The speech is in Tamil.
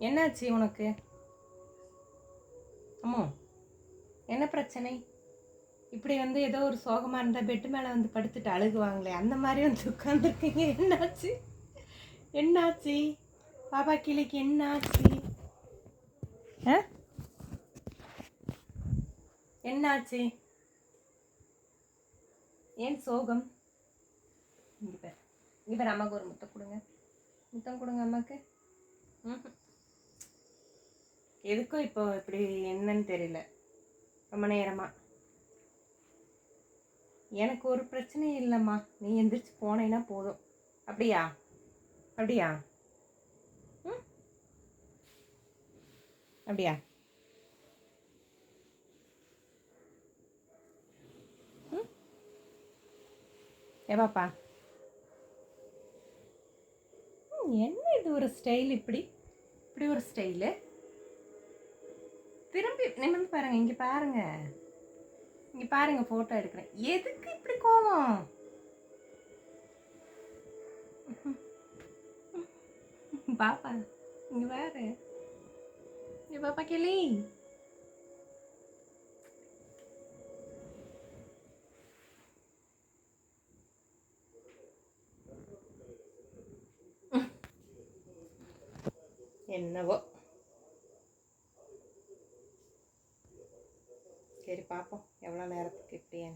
என்னாச்சு உனக்கு? அம்மோ என்ன பிரச்சனை? இப்படி வந்து ஏதோ ஒரு சோகமாக இருந்தால் பெட்டு மேலே வந்து படுத்துட்டு அழுகுவாங்களே அந்த மாதிரி வந்து உட்காந்துருக்கீங்க என்னாச்சு? என்னாச்சு? பாப்பா கிளிக்கு என்னாச்சு? ஆ? என்னாச்சு? ஏன் சோகம்? இங்கே பேர் இங்கே பேர் அம்மாவுக்கு ஒரு முத்தம் கொடுங்க. முத்தம் கொடுங்க அம்மாவுக்கு. எதுக்கும் இப்போ இப்படி என்னன்னு தெரியல. ரொம்ப நேரமாக எனக்கு ஒரு பிரச்சனையும் இல்லைம்மா. நீ எந்திரிச்சு போனேன்னா போதும். அப்படியா? அப்படியா? ம்? அப்படியா? ம்? ஏவாப்பா என்ன இது ஒரு ஸ்டைல் இப்படி? இப்படி ஒரு ஸ்டைலு? திரும்பி நிமிர்ந்து பாருங்க இங்க பாருங்க. இங்க பாருங்க போட்டோ எடுக்கிறேன். எதுக்கு இப்படி கோவம்? பாப்பா இங்க பாரு. இங்க பாப்பா கிளி. என்னவோ. சரி பார்ப்போம் எவ்வளோ நேரத்துக்கு இப்படியே